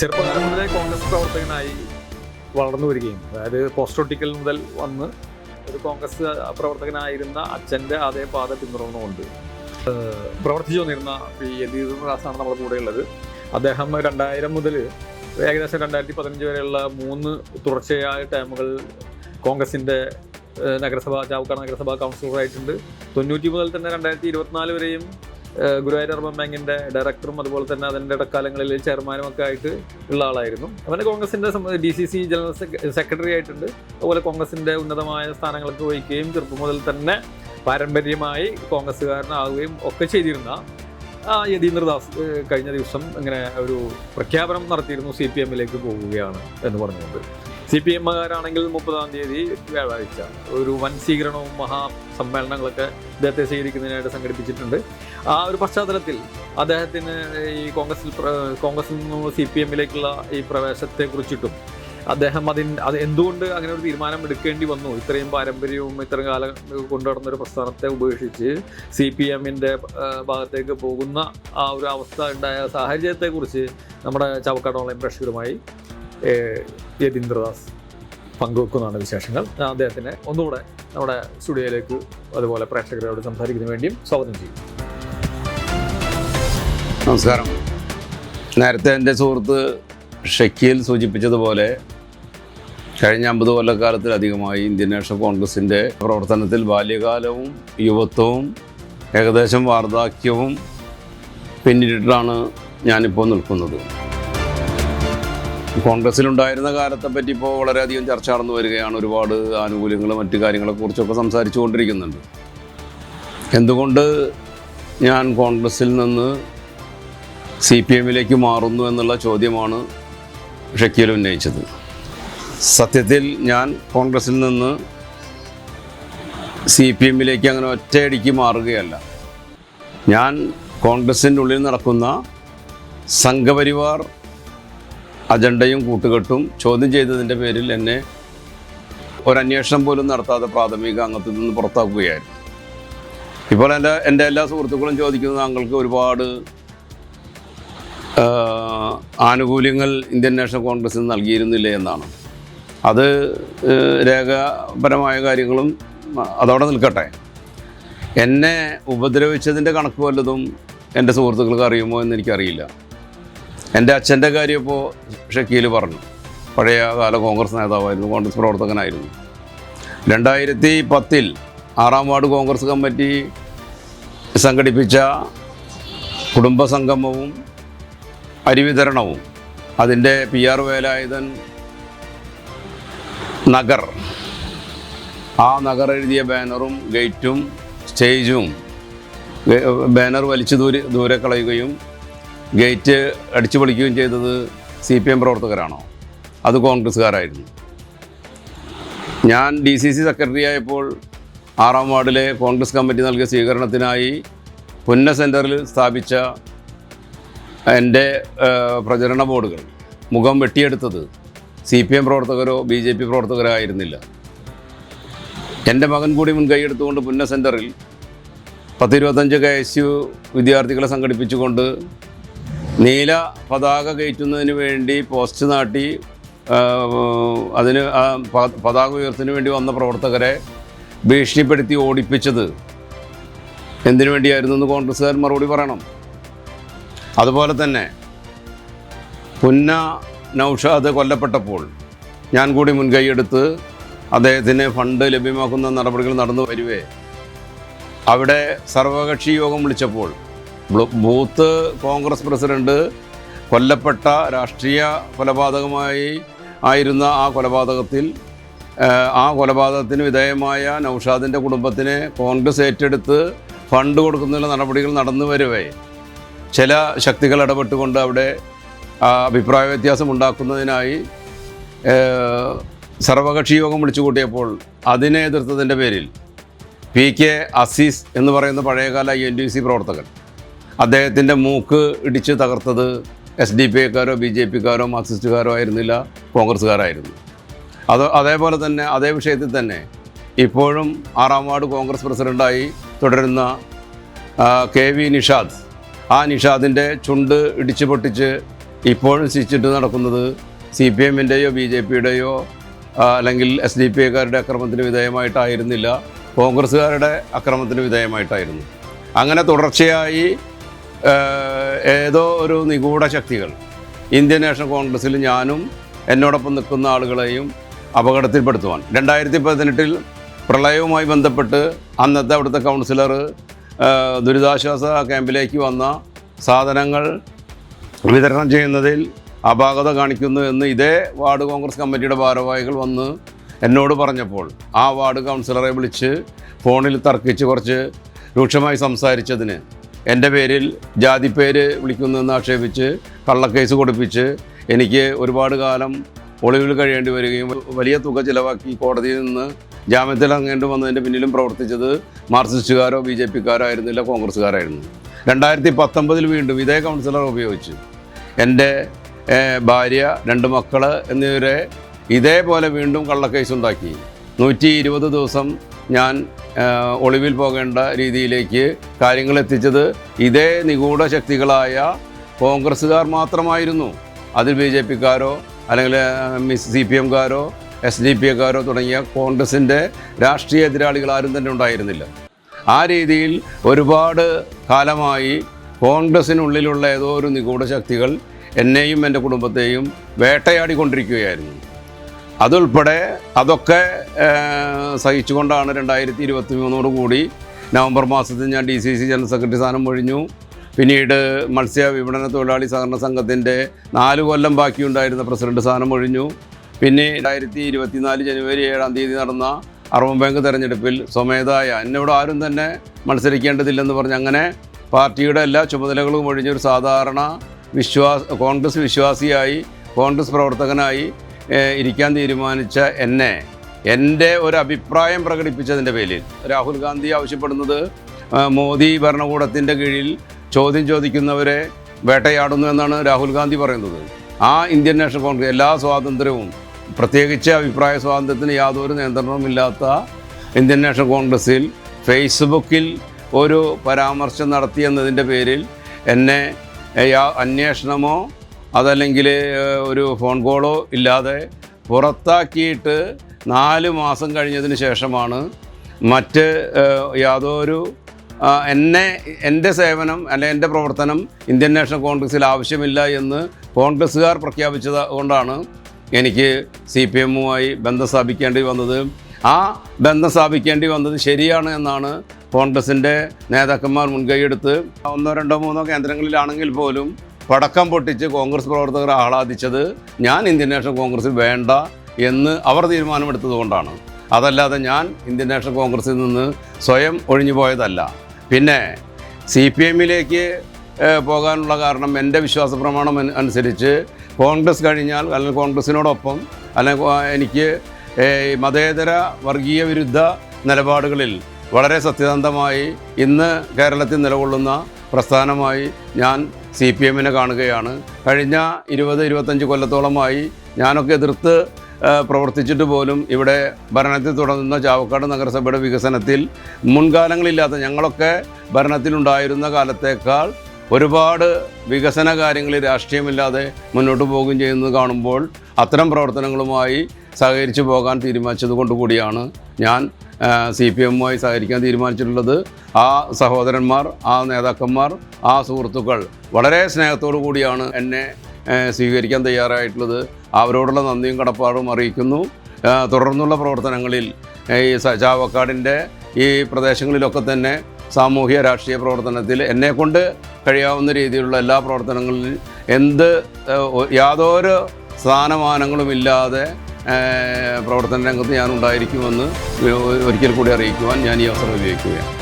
ചെറുപ്പകാലം മുതലേ കോൺഗ്രസ് പ്രവർത്തകനായി വളർന്നു വരികയും അതായത് പോസ്റ്റ് ഒട്ടിക്കൽ മുതൽ വന്ന് ഒരു കോൺഗ്രസ് പ്രവർത്തകനായിരുന്ന അച്ഛന്റെ അതേ പാത പിന്തുടർന്നുകൊണ്ട് പ്രവർത്തിച്ചു വന്നിരുന്ന പി യതീന്ദ്രദാസാണ് നമ്മുടെ കൂടെയുള്ളത് അദ്ദേഹം രണ്ടായിരം മുതൽ ഏകദേശം രണ്ടായിരത്തി പതിനഞ്ച് വരെയുള്ള മൂന്ന് തുടർച്ചയായ ടൈമുകൾ കോൺഗ്രസിന്റെ നഗരസഭ ചാവക്കാട് നഗരസഭാ കൗൺസിലറായിട്ടുണ്ട് തൊണ്ണൂറ്റി മുതൽ തന്നെ രണ്ടായിരത്തി ഇരുപത്തിനാല് വരെയും ഗുരുവായൂർ അർബൻ ബാങ്കിന്റെ ഡയറക്ടറും അതുപോലെ തന്നെ അതിന്റെ ഇടക്കാലങ്ങളിൽ ചെയർമാനും ഒക്കെ ആയിട്ട് ഉള്ള ആളായിരുന്നു. അവന് കോൺഗ്രസിന്റെ D C C general secretary ആയിട്ടുണ്ട്. അതുപോലെ കോൺഗ്രസിന്റെ ഉന്നതമായ സ്ഥാനങ്ങളൊക്കെ വഹിക്കുകയും ചെറുപ്പം മുതൽ തന്നെ പാരമ്പര്യമായി കോൺഗ്രസ്സുകാരനാവുകയും ഒക്കെ ചെയ്തിരുന്ന ആ യതീന്ദ്രദാസ് ഏഹ് കഴിഞ്ഞ ദിവസം ഇങ്ങനെ ഒരു പ്രഖ്യാപനം നടത്തിയിരുന്നു സി പി എമ്മിലേക്ക് പോവുകയാണ് എന്ന് പറഞ്ഞുകൊണ്ട്. സി പി എമ്മുകാരാണെങ്കിൽ മുപ്പതാം തീയതി വ്യാഴാഴ്ച ഒരു വൻ സ്വീകരണവും മഹാസമ്മേളനങ്ങളൊക്കെ ഇദ്ദേഹത്തെ സ്വീകരിക്കുന്നതിനായിട്ട് സംഘടിപ്പിച്ചിട്ടുണ്ട്. ആ ഒരു പശ്ചാത്തലത്തിൽ അദ്ദേഹത്തിന് ഈ കോൺഗ്രസിൽ കോൺഗ്രസിൽ നിന്ന് സി പി എമ്മിലേക്കുള്ള ഈ പ്രവേശത്തെ കുറിച്ചിട്ടും അദ്ദേഹം അതിന് അത് എന്തുകൊണ്ട് അങ്ങനെ ഒരു തീരുമാനം എടുക്കേണ്ടി വന്നു? ഇത്രയും പാരമ്പര്യവും ഇത്രയും കാലം കൊണ്ടു നടന്ന ഒരു പ്രസ്ഥാനത്തെ ഉപേക്ഷിച്ച് സി പി എമ്മിന്റെ ഭാഗത്തേക്ക് പോകുന്ന ആ ഒരു അവസ്ഥ ഉണ്ടായ സാഹചര്യത്തെക്കുറിച്ച് നമ്മുടെ ചവക്കാട് ഓൺലൈൻ പ്രേക്ഷകരുമായി യതീന്ദ്രദാസ് പങ്കുവെക്കുന്നതാണ് വിശേഷങ്ങൾ. അദ്ദേഹത്തിനെ ഒന്നുകൂടെ നമ്മുടെ സ്റ്റുഡിയോയിലേക്ക് അതുപോലെ പ്രേക്ഷകരോട് സംസാരിക്കുന്നതിന് വേണ്ടിയും സ്വാഗതം ചെയ്യും നമസ്കാരം. നേരത്തെ എന്റെ സുഹൃത്ത് ഷക്കീൽ സൂചിപ്പിച്ചതുപോലെ കഴിഞ്ഞ അമ്പത് കൊല്ലക്കാലത്തിലധികമായി ഇന്ത്യൻ നാഷണൽ കോൺഗ്രസിന്റെ പ്രവർത്തനത്തിൽ ബാല്യകാലവും യുവത്വവും ഏകദേശം വാർദ്ധക്യവും പിന്നിട്ടിട്ടാണ് ഞാനിപ്പോൾ നിൽക്കുന്നത്. കോൺഗ്രസ്സിലുണ്ടായിരുന്ന കാലത്തെ പറ്റി ഇപ്പോൾ വളരെയധികം ചർച്ച നടന്നു വരികയാണ്. ഒരുപാട് ആനുകൂല്യങ്ങളും മറ്റു കാര്യങ്ങളെക്കുറിച്ചൊക്കെ സംസാരിച്ചു കൊണ്ടിരിക്കുന്നുണ്ട്. എന്തുകൊണ്ട് ഞാൻ കോൺഗ്രസ്സിൽ നിന്ന് സി പി എമ്മിലേക്ക് മാറുന്നു എന്നുള്ള ചോദ്യമാണ് ഷക്കീൽ ഉന്നയിച്ചത്. സത്യത്തിൽ ഞാൻ കോൺഗ്രസിൽ നിന്ന് സി പി എമ്മിലേക്ക് അങ്ങനെ ഒറ്റയടിക്ക് മാറുകയല്ല. ഞാൻ കോൺഗ്രസിന്റെ ഉള്ളിൽ നടക്കുന്ന സംഘപരിവാർ അജണ്ടയും കൂട്ടുകെട്ടും ചോദ്യം ചെയ്തതിന്റെ പേരിൽ എന്നെ ഒരന്വേഷണം പോലും നടത്താതെ പ്രാഥമിക അംഗത്തിൽ നിന്ന് പുറത്താക്കുകയായിരുന്നു. ഇപ്പോൾ എന്റെ എന്റെ എല്ലാ സുഹൃത്തുക്കളും ചോദിക്കുന്നത് താങ്കൾക്ക് ഒരുപാട് ആനുകൂല്യങ്ങൾ ഇന്ത്യൻ നാഷണൽ കോൺഗ്രസിന് നൽകിയിരുന്നില്ല എന്നാണ്. അത് രേഖാപരമായ കാര്യങ്ങളും അതവിടെ നിൽക്കട്ടെ. എന്നെ ഉപദ്രവിച്ചതിന്റെ കണക്ക് വല്ലതും എന്റെ സുഹൃത്തുക്കൾക്ക് അറിയുമോ എന്ന് എനിക്കറിയില്ല. എന്റെ അച്ഛന്റെ കാര്യം ഇപ്പോൾ ഷക്കീൽ പറഞ്ഞു. പഴയ കാല കോൺഗ്രസ് നേതാവായിരുന്നു കോൺഗ്രസ് പ്രവർത്തകനായിരുന്നു. രണ്ടായിരത്തി പത്തിൽ ആറാം വാർഡ് കോൺഗ്രസ് കമ്മിറ്റി സംഘടിപ്പിച്ച കുടുംബസംഗമവും അരിവിതരണവും. അതിന്റെ പി ആർ വേലായുധൻ നഗർ. ആ നഗർ എഴുതിയ ബാനറും ഗേറ്റും സ്റ്റേജും ബാനർ വലിച്ചു ദൂരെ ദൂരെ കളയുകയും ഗേറ്റ് അടിച്ചു പൊളിക്കുകയും ചെയ്തത് സി പി എം പ്രവർത്തകരാണോ? അത് കോൺഗ്രസ്സുകാരായിരുന്നു. ഞാൻ ഡി സി സി സെക്രട്ടറി ആയപ്പോൾ ആറാം വാർഡിലെ കോൺഗ്രസ് കമ്മിറ്റി നൽകിയ സ്വീകരണത്തിനായി പുന്ന സെന്ററിൽ സ്ഥാപിച്ച എന്റെ പ്രചരണ ബോർഡുകൾ. മുഖം വെട്ടിയെടുത്തത് സി പി എം പ്രവർത്തകരോ ബി ജെ പി പ്രവർത്തകരോ ആയിരുന്നില്ല. എന്റെ മകൻ കൂടി മുൻകൈ എടുത്തുകൊണ്ട് പുന്ന സെന്ററിൽ പത്തിരുപത്തഞ്ച് കെ എസ് യു വിദ്യാർത്ഥികളെ സംഘടിപ്പിച്ചുകൊണ്ട് നീല പതാക കയറ്റുന്നതിന് വേണ്ടി പോസ്റ്റ് നാട്ടി അതിന് പതാക ഉയർത്തിന് വേണ്ടി വന്ന പ്രവർത്തകരെ ഭീഷണിപ്പെടുത്തി ഓടിപ്പിച്ചത് എന്തിനു വേണ്ടിയായിരുന്നു എന്ന് കോൺഗ്രസ്സുകാർ മറുപടി പറയണം. അതുപോലെ തന്നെ പുന്ന നൗഷാദ് കൊല്ലപ്പെട്ടപ്പോൾ ഞാൻ കൂടി മുൻകൈയെടുത്ത് അദ്ദേഹത്തിന് ഫണ്ട് ലഭ്യമാക്കുന്ന നടപടികൾ നടന്നു വരുവേ. അവിടെ സർവകക്ഷി യോഗം വിളിച്ചപ്പോൾ ബൂത്ത് കോൺഗ്രസ് പ്രസിഡന്റ് കൊല്ലപ്പെട്ട രാഷ്ട്രീയ കൊലപാതകമായി ആയിരുന്ന ആ കൊലപാതകത്തിൽ ആ കൊലപാതകത്തിന് വിധേയമായ നൗഷാദിന്റെ കുടുംബത്തിന് കോൺഗ്രസ് ഏറ്റെടുത്ത് ഫണ്ട് കൊടുക്കുന്നതിനുള്ള നടപടികൾ നടന്നു വരവേ. ചില ശക്തികൾ ഇടപെട്ടുകൊണ്ട് അവിടെ അഭിപ്രായ വ്യത്യാസം ഉണ്ടാക്കുന്നതിനായി സർവകക്ഷി യോഗം വിളിച്ചു കൂട്ടിയപ്പോൾ അതിനെ എതിർത്തതിന്റെ പേരിൽ പി കെ അസീസ് എന്ന് പറയുന്ന പഴയകാല എൻ ഡി സി പ്രവർത്തകൻ അദ്ദേഹത്തിന്റെ മൂക്ക് ഇടിച്ച് തകർത്തത് എസ് ഡി പി ഐക്കാരോ ബി ജെ പിക്കാരോ മാർക്സിസ്റ്റുകാരോ ആയിരുന്നില്ല കോൺഗ്രസ്സുകാരായിരുന്നു. അത് അതേപോലെ തന്നെ അതേ വിഷയത്തിൽ തന്നെ ഇപ്പോഴും ആറാം വാർഡ് കോൺഗ്രസ് പ്രസിഡന്റായി തുടരുന്ന കെ വി നിഷാദ് ആ നിഷാദിന്റെ ചുണ്ട് ഇടിച്ചു പൊട്ടിച്ച് ഇപ്പോഴും ശിച്ചിട്ട് നടക്കുന്നത് സി പി എമ്മിന്റെയോ ബി ജെ പിയുടെയോ അല്ലെങ്കിൽ എസ് ഡി പി ഐക്കാരുടെ അക്രമത്തിന് വിധേയമായിട്ടായിരുന്നില്ല കോൺഗ്രസ്സുകാരുടെ അക്രമത്തിന് വിധേയമായിട്ടായിരുന്നു. അങ്ങനെ തുടർച്ചയായി ഏതോ ഒരു നിഗൂഢ ശക്തികൾ ഇന്ത്യൻ നാഷണൽ കോൺഗ്രസ്സിൽ ഞാനും എന്നോടൊപ്പം നിൽക്കുന്ന ആളുകളെയും അപകടത്തിൽപ്പെടുത്തുവാൻ. രണ്ടായിരത്തി പതിനെട്ടിൽ പ്രളയവുമായി ബന്ധപ്പെട്ട് അന്നത്തെ അവിടുത്തെ കൗൺസിലർ ദുരിതാശ്വാസ ക്യാമ്പിലേക്ക് വന്ന സാധനങ്ങൾ വിതരണം ചെയ്യുന്നതിൽ അപാകത കാണിക്കുന്നു എന്ന് ഇതേ വാർഡ് കോൺഗ്രസ് കമ്മിറ്റിയുടെ ഭാരവാഹികൾ വന്ന് എന്നോട് പറഞ്ഞപ്പോൾ ആ വാർഡ് കൗൺസിലറെ വിളിച്ച് ഫോണിൽ തർക്കിച്ച് കുറച്ച് രൂക്ഷമായി സംസാരിച്ചതിന് എന്റെ പേരിൽ ജാതിപ്പേര് വിളിക്കുന്നെന്ന് ആക്ഷേപിച്ച് കള്ളക്കേസ് കൊടുപ്പിച്ച് എനിക്ക് ഒരുപാട് കാലം ഒളിവിൽ കഴിയേണ്ടി വരികയും വലിയ തുക ചിലവാക്കി കോടതിയിൽ നിന്ന് ജാമ്യത്തിൽ അങ്ങേണ്ടി വന്നതിന്റെ പിന്നിലും പ്രവർത്തിച്ചത് മാർക്സിസ്റ്റുകാരോ ബി ജെ പിക്കാരോ ആയിരുന്നില്ല കോൺഗ്രസ്സുകാരായിരുന്നു. രണ്ടായിരത്തി പത്തൊമ്പതിൽ വീണ്ടും ഇതേ കൗൺസിലർ ഉപയോഗിച്ച്. എന്റെ ഭാര്യ രണ്ട് മക്കൾ എന്നിവരെ ഇതേപോലെ വീണ്ടും കള്ളക്കേസ് ഉണ്ടാക്കി. നൂറ്റി ഇരുപത് ദിവസം ഞാൻ ഒളിവിൽ പോകേണ്ട രീതിയിലേക്ക് കാര്യങ്ങൾ എത്തിച്ചത് ഇതേ നിഗൂഢ ശക്തികളായ കോൺഗ്രസ്സുകാർ മാത്രമായിരുന്നു. അതിൽ ബി ജെ പിക്കാരോ അല്ലെങ്കിൽ സി പി എംകാരോ എസ് ഡി പി എക്കാരോ തുടങ്ങിയ കോൺഗ്രസിന്റെ രാഷ്ട്രീയ എതിരാളികൾ ആരും തന്നെ ഉണ്ടായിരുന്നില്ല. ആ രീതിയിൽ ഒരുപാട് കാലമായി കോൺഗ്രസിനുള്ളിലുള്ള ഏതോ ഒരു നിഗൂഢ ശക്തികൾ എന്നെയും എന്റെ കുടുംബത്തെയും വേട്ടയാടിക്കൊണ്ടിരിക്കുകയായിരുന്നു. അതുൾപ്പെടെ അതൊക്കെ സഹിച്ചുകൊണ്ടാണ് രണ്ടായിരത്തി ഇരുപത്തി മൂന്നോട് കൂടി നവംബർ മാസത്തിൽ ഞാൻ D C C general secretary സ്ഥാനം ഒഴിഞ്ഞു. പിന്നീട് മത്സ്യ വിപണന തൊഴിലാളി സഹകരണ സംഘത്തിന്റെ നാല് കൊല്ലം ബാക്കിയുണ്ടായിരുന്ന പ്രസിഡന്റ് സ്ഥാനം ഒഴിഞ്ഞു. പിന്നെ രണ്ടായിരത്തി ഇരുപത്തിനാല് ജനുവരി ഏഴാം തീയതി നടന്ന അറുപം ബാങ്ക് തെരഞ്ഞെടുപ്പിൽ സ്വമേധായ എന്നോട് ആരും തന്നെ മത്സരിക്കേണ്ടതില്ലെന്ന് പറഞ്ഞ് അങ്ങനെ പാർട്ടിയുടെ എല്ലാ ചുമതലകളും ഒഴിഞ്ഞൊരു സാധാരണ വിശ്വാസ കോൺഗ്രസ് വിശ്വാസിയായി കോൺഗ്രസ് പ്രവർത്തകനായി ഇരിക്കാൻ തീരുമാനിച്ച എന്നെ എന്റെ ഒരു അഭിപ്രായം പ്രകടിപ്പിച്ചതിന്റെ പേരിൽ. രാഹുൽ ഗാന്ധി ആവശ്യപ്പെടുന്നത് മോദി ഭരണകൂടത്തിന്റെ കീഴിൽ ചോദ്യം ചോദിക്കുന്നവരെ വേട്ടയാടുന്നു എന്നാണ് രാഹുൽ ഗാന്ധി പറയുന്നത്. ആ ഇന്ത്യൻ നാഷണൽ കോൺഗ്രസ് എല്ലാ സ്വാതന്ത്ര്യവും പ്രത്യേകിച്ച് അഭിപ്രായ സ്വാതന്ത്ര്യത്തിന് യാതൊരു നിയന്ത്രണവുമില്ലാത്ത ഇന്ത്യൻ നാഷണൽ കോൺഗ്രസ്സിൽ ഫേസ്ബുക്കിൽ ഒരു പരാമർശം നടത്തി എന്നതിന്റെ പേരിൽ എന്നെ അന്വേഷണമോ അതല്ലെങ്കിൽ ഒരു ഫോൺ കോളോ ഇല്ലാതെ പുറത്താക്കിയിട്ട് നാല് മാസം കഴിഞ്ഞതിന് ശേഷമാണ് മറ്റ് യാതൊരു എന്നെ എന്റെ സേവനം അല്ലെ എന്റെ പ്രവർത്തനം ഇന്ത്യൻ നാഷണൽ കോൺഗ്രസ്സിൽ ആവശ്യമില്ല എന്ന് കോൺഗ്രസ്സുകാർ പ്രഖ്യാപിച്ചത് കൊണ്ടാണ് എനിക്ക് സി പി എമ്മുമായി ബന്ധം സ്ഥാപിക്കേണ്ടി വന്നത്. ആ ബന്ധം സ്ഥാപിക്കേണ്ടി വന്നത് ശരിയാണ് എന്നാണ് കോൺഗ്രസിന്റെ നേതാക്കന്മാർ മുൻകൈയെടുത്ത് ഒന്നോ രണ്ടോ മൂന്നോ കേന്ദ്രങ്ങളിലാണെങ്കിൽ പോലും പടക്കം പൊട്ടിച്ച് കോൺഗ്രസ് പ്രവർത്തകർ ആഹ്ലാദിച്ചത് ഞാൻ ഇന്ത്യൻ നാഷണൽ കോൺഗ്രസ്സിൽ വേണ്ട എന്ന് അവർ തീരുമാനമെടുത്തത് കൊണ്ടാണ്. അതല്ലാതെ ഞാൻ ഇന്ത്യൻ നാഷണൽ കോൺഗ്രസിൽ നിന്ന് സ്വയം ഒഴിഞ്ഞു പോയതല്ല പിന്നെ സി പി എമ്മിലേക്ക് പോകാനുള്ള കാരണം എന്റെ വിശ്വാസ പ്രമാണം അനുസരിച്ച് കോൺഗ്രസ് കഴിഞ്ഞാൽ അല്ലെങ്കിൽ കോൺഗ്രസിനോടൊപ്പം അല്ലെങ്കിൽ എനിക്ക് മതേതര വർഗീയ വിരുദ്ധ നിലപാടുകളിൽ വളരെ സത്യസന്ധമായി ഇന്ന് കേരളത്തിൽ നിലകൊള്ളുന്ന പ്രസ്ഥാനമായി ഞാൻ സി പി എമ്മിനെ കാണുകയാണ്. കഴിഞ്ഞ ഇരുപത് ഇരുപത്തഞ്ച് കൊല്ലത്തോളമായി ഞാനൊക്കെ എതിർത്ത് പ്രവർത്തിച്ചിട്ട് പോലും ഇവിടെ ഭരണത്തിൽ തുടങ്ങുന്ന ചാവക്കാട് നഗരസഭയുടെ വികസനത്തിൽ മുൻകാലങ്ങളില്ലാത്ത ഞങ്ങളൊക്കെ ഭരണത്തിലുണ്ടായിരുന്ന കാലത്തേക്കാൾ ഒരുപാട് വികസന കാര്യങ്ങളിൽ രാഷ്ട്രീയമില്ലാതെ മുന്നോട്ട് പോകുകയും ചെയ്യുന്നത് കാണുമ്പോൾ അത്തരം പ്രവർത്തനങ്ങളുമായി സഹകരിച്ചു പോകാൻ തീരുമാനിച്ചത് കൊണ്ടുകൂടിയാണ് ഞാൻ സി പി എമ്മുമായി സഹകരിക്കാൻ തീരുമാനിച്ചിട്ടുള്ളത്. ആ സഹോദരന്മാർ ആ നേതാക്കന്മാർ ആ സുഹൃത്തുക്കൾ വളരെ സ്നേഹത്തോടു കൂടിയാണ് എന്നെ സ്വീകരിക്കാൻ തയ്യാറായിട്ടുള്ളത്. അവരോടുള്ള നന്ദിയും കടപ്പാടും അറിയിക്കുന്നു. തുടർന്നുള്ള പ്രവർത്തനങ്ങളിൽ ഈ ചാവക്കാടിന്റെ ഈ പ്രദേശങ്ങളിലൊക്കെ തന്നെ സാമൂഹ്യ രാഷ്ട്രീയ പ്രവർത്തനത്തിൽ എന്നെക്കൊണ്ട് കഴിയാവുന്ന രീതിയിലുള്ള എല്ലാ പ്രവർത്തനങ്ങളിൽ എന്ത് യാതൊരു സ്ഥാനമാനങ്ങളും ഇല്ലാതെ പ്രവർത്തന രംഗത്ത് ഞാൻ ഉണ്ടായിരിക്കുമെന്ന് ഒരിക്കൽ കൂടി അറിയിക്കുവാൻ ഞാൻ ഈ അവസരം ഉപയോഗിക്കുകയാണ്.